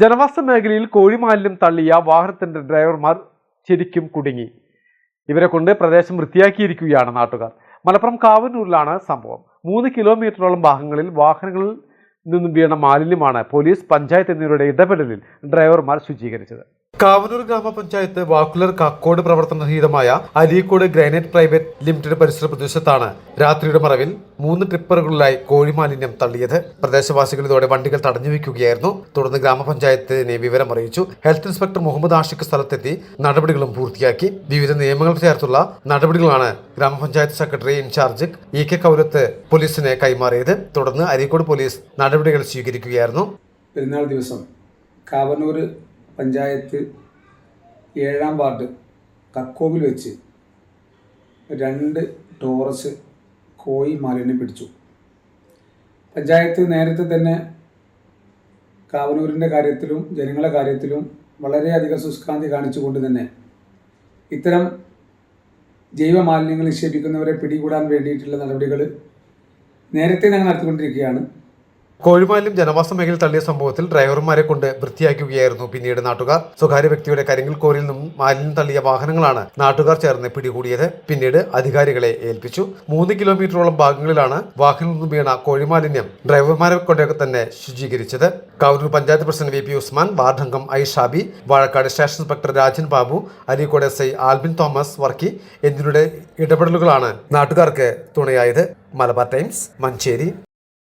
ജനവാസ മേഖലയിൽ കോഴിമാലിന്യം തള്ളിയ വാഹനത്തിന്റെ ഡ്രൈവർമാർ ശരിക്കും കുടുങ്ങി. ഇവരെ കൊണ്ട് പ്രദേശം വൃത്തിയാക്കിയിരിക്കുകയാണ് നാട്ടുകാർ. മലപ്പുറം കാവന്നൂരിലാണ് സംഭവം. മൂന്ന് കിലോമീറ്ററോളം ഭാഗങ്ങളിൽ വാഹനങ്ങളിൽ നിന്നും വീണ മാലിന്യമാണ് പോലീസ് പഞ്ചായത്ത് എന്നിവരുടെ ഇടപെടലിൽ ഡ്രൈവർമാർ ശുചീകരിച്ചത്. കാവനൂർ ഗ്രാമപഞ്ചായത്ത് വാക്കുലർ കക്കോട് പ്രവർത്തനരഹിതമായ അരീക്കോട് ഗ്രാനൈറ്റ് പ്രൈവറ്റ് ലിമിറ്റഡ് പരിസര പ്രദേശത്താണ് രാത്രിയുടെ മറവിൽ മൂന്ന് ട്രിപ്പറുകളിലായി കോഴിമാലിന്യം തള്ളിയത്. പ്രദേശവാസികൾ ഇതോടെ വണ്ടികൾ തടഞ്ഞു വയ്ക്കുകയായിരുന്നു. തുടർന്ന് ഗ്രാമപഞ്ചായത്തിനെ വിവരം അറിയിച്ചു. ഹെൽത്ത് ഇൻസ്പെക്ടർ മുഹമ്മദ് ആഷിഖ് സ്ഥലത്തെത്തി നടപടികളും പൂർത്തിയാക്കി. വിവിധ നിയമങ്ങൾ ചേർത്തുള്ള നടപടികളാണ് ഗ്രാമപഞ്ചായത്ത് secretary in charge E K Kaurath പോലീസിനെ കൈമാറിയത്. തുടർന്ന് അരീക്കോട് പോലീസ് നടപടികൾ സ്വീകരിക്കുകയായിരുന്നു. പെരുന്നാൾ ദിവസം കാവന്നൂർ പഞ്ചായത്ത് ഏഴാം വാർഡ് കക്കോവിൽ വെച്ച് രണ്ട് ടോറസ് കോയി മാലിന്യം പിടിച്ചു. പഞ്ചായത്ത് നേരത്തെ തന്നെ കാവനൂരിന്റെ കാര്യത്തിലും ജനങ്ങളുടെ കാര്യത്തിലും വളരെയധികം ശുഷ്കാന്തി കാണിച്ചുകൊണ്ട് തന്നെ ഇത്തരം ജൈവ മാലിന്യങ്ങൾ നിക്ഷേപിക്കുന്നവരെ പിടികൂടാൻ വേണ്ടിയിട്ടുള്ള നടപടികൾ നേരത്തെ ഞങ്ങൾ നടത്തിക്കൊണ്ടിരിക്കുകയാണ്. കോഴിമാലിന്യം ജനവാസ മേഖലയിൽ തള്ളിയ സംഭവത്തിൽ ഡ്രൈവർമാരെ കൊണ്ട് വൃത്തിയാക്കുകയായിരുന്നു പിന്നീട് നാട്ടുകാർ. സ്വകാര്യ വ്യക്തിയുടെ കരിങ്കൽ കോറിയിൽ നിന്നും മാലിന്യം തള്ളിയ വാഹനങ്ങളാണ് നാട്ടുകാർ ചേർന്ന് പിടികൂടിയത്. പിന്നീട് അധികാരികളെ ഏൽപ്പിച്ചു. മൂന്ന് കിലോമീറ്ററോളം ഭാഗങ്ങളിലാണ് വാഹനം നിന്നും വീണ കോഴിമാലിന്യം ഡ്രൈവർമാരെ കൊണ്ടൊക്കെ തന്നെ ശുചീകരിച്ചത്. Kauroor panchayat president V P Usman വാർഡംഗം I Shabi Vazhakkad station inspector Rajan Babu Areekode S I Albin Thomas Varkey എന്നിവരുടെ ഇടപെടലുകളാണ് നാട്ടുകാർക്ക് തുണയായത്. മലബാർ ടൈംസ് മഞ്ചേരി